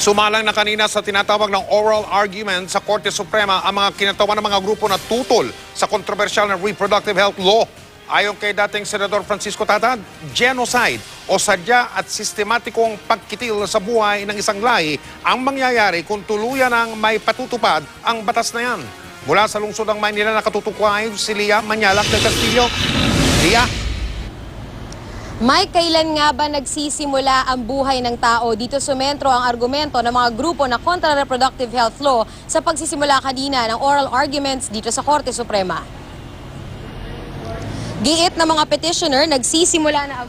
Sumalang na kanina sa tinatawag ng oral argument sa Korte Suprema ang mga kinatawan ng mga grupo na tutol sa kontrobersyal na reproductive health law. Ayon kay dating Senador Francisco Tatad, genocide o sadya at sistematikong pagkitil sa buhay ng isang lahi ang mangyayari kung tuluyan ang may patutupad ang batas na yan. Mula sa lungsod ng Maynila nakatutukway si Lia Manyalak del Castillo. Lia, Mike, kailan nga ba nagsisimula ang buhay ng tao? Dito sumentro ang argumento ng mga grupo na kontra reproductive health law sa pagsisimula kanina ng oral arguments dito sa Korte Suprema. Giit ng mga petitioner, nagsisimula na ang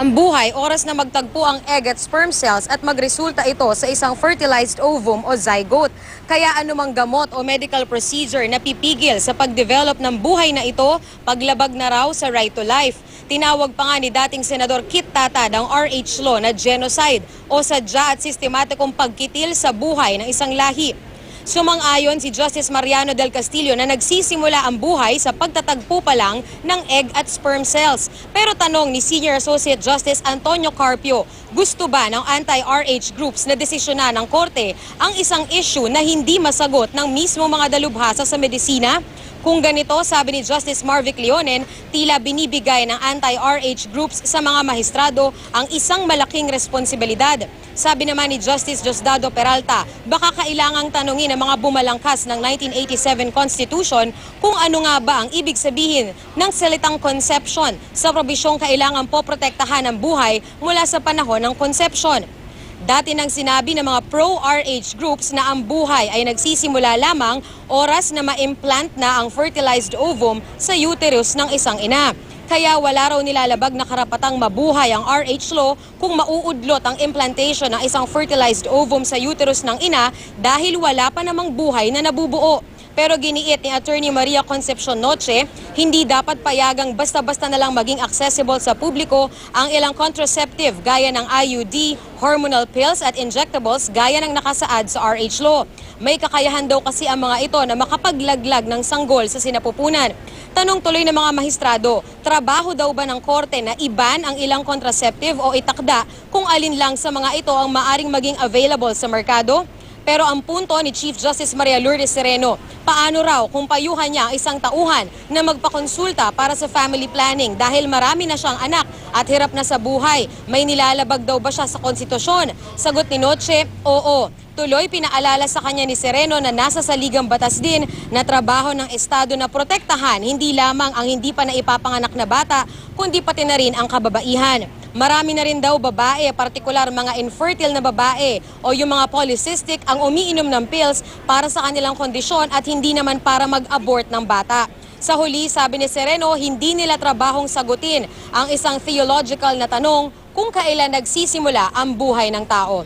ang buhay, oras na magtagpo ang egg at sperm cells at magresulta ito sa isang fertilized ovum o zygote. Kaya anumang gamot o medical procedure na pipigil sa pagdevelop ng buhay na ito, paglabag na raw sa right to life. Tinawag pa nga ni dating Senador Kit Tata ng RH law na genocide o sadya at sistematikong pagkitil sa buhay ng isang lahi. Sumang-ayon si Justice Mariano del Castillo na nagsisimula ang buhay sa pagtatagpo pa lang ng egg at sperm cells. Pero tanong ni Senior Associate Justice Antonio Carpio, gusto ba ng anti-RH groups na desisyonan ng korte ang isang issue na hindi masagot ng mismo mga dalubhasa sa medisina? Kung ganito, sabi ni Justice Marvic Leonen, tila binibigay ng anti-RH groups sa mga mahistrado ang isang malaking responsibilidad. Sabi naman ni Justice Diosdado Peralta, baka kailangang tanungin ng mga bumalangkas ng 1987 Constitution kung ano nga ba ang ibig sabihin ng salitang conception sa probisyong kailangan po protektahan ang buhay mula sa panahon ng conception. Dati nang sinabi ng mga pro-RH groups na ang buhay ay nagsisimula lamang oras na ma-implant na ang fertilized ovum sa uterus ng isang ina. Kaya wala raw nilalabag na karapatang mabuhay ang RH law kung mauudlot ang implantation ng isang fertilized ovum sa uterus ng ina dahil wala pa namang buhay na nabubuo. Pero giniit ni Attorney Maria Concepcion Noche, hindi dapat payagang basta-basta na lang maging accessible sa publiko ang ilang contraceptive gaya ng IUD, hormonal pills at injectables gaya ng nakasaad sa RH law. May kakayahan daw kasi ang mga ito na makapaglaglag ng sanggol sa sinapupunan. Tanong tuloy ng mga mahistrado, trabaho daw ba ng korte na iban ang ilang contraceptive o itakda kung alin lang sa mga ito ang maaring maging available sa merkado? Pero ang punto ni Chief Justice Maria Lourdes Sereno, paano raw kung payuhan niya ang isang tauhan na magpakonsulta para sa family planning dahil marami na siyang anak at hirap na sa buhay? May nilalabag daw ba siya sa konstitusyon? Sagot ni Noche, oo. Tuloy pinaalala sa kanya ni Sereno na nasa saligang batas din na trabaho ng Estado na protektahan hindi lamang ang hindi pa naipapanganak na bata, kundi pati na rin ang kababaihan. Marami na rin daw babae, partikular mga infertile na babae o yung mga polycystic ang umiinom ng pills para sa kanilang kondisyon at hindi naman para mag-abort ng bata. Sa huli, sabi ni Sereno, hindi nila trabahong sagutin ang isang theological na tanong kung kailan nagsisimula ang buhay ng tao.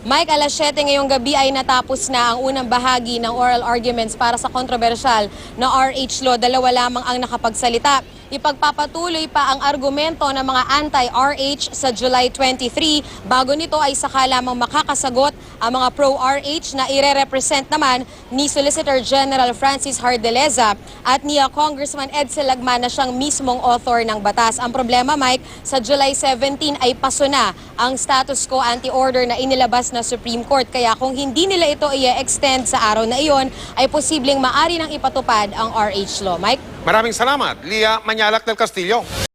Mike, alas 7 ngayong gabi ay natapos na ang unang bahagi ng oral arguments para sa kontrobersyal na RH law. Dalawa lamang ang nakapagsalita. Ipagpapatuloy pa ang argumento ng mga anti-RH sa July 23. Bago nito ay saka lamang makakasagot ang mga pro-RH na ire-represent naman ni Solicitor General Francis Hardeleza at ni Congressman Ed Selagman na siyang mismong author ng batas. Ang problema, Mike, sa July 17 ay paso na ang status quo anti-order na inilabas na Supreme Court. Kaya kung hindi nila ito i-extend sa araw na iyon, ay posibleng maari nang ipatupad ang RH law. Mike? maraming salamat. Lia Manyalak del Castillo.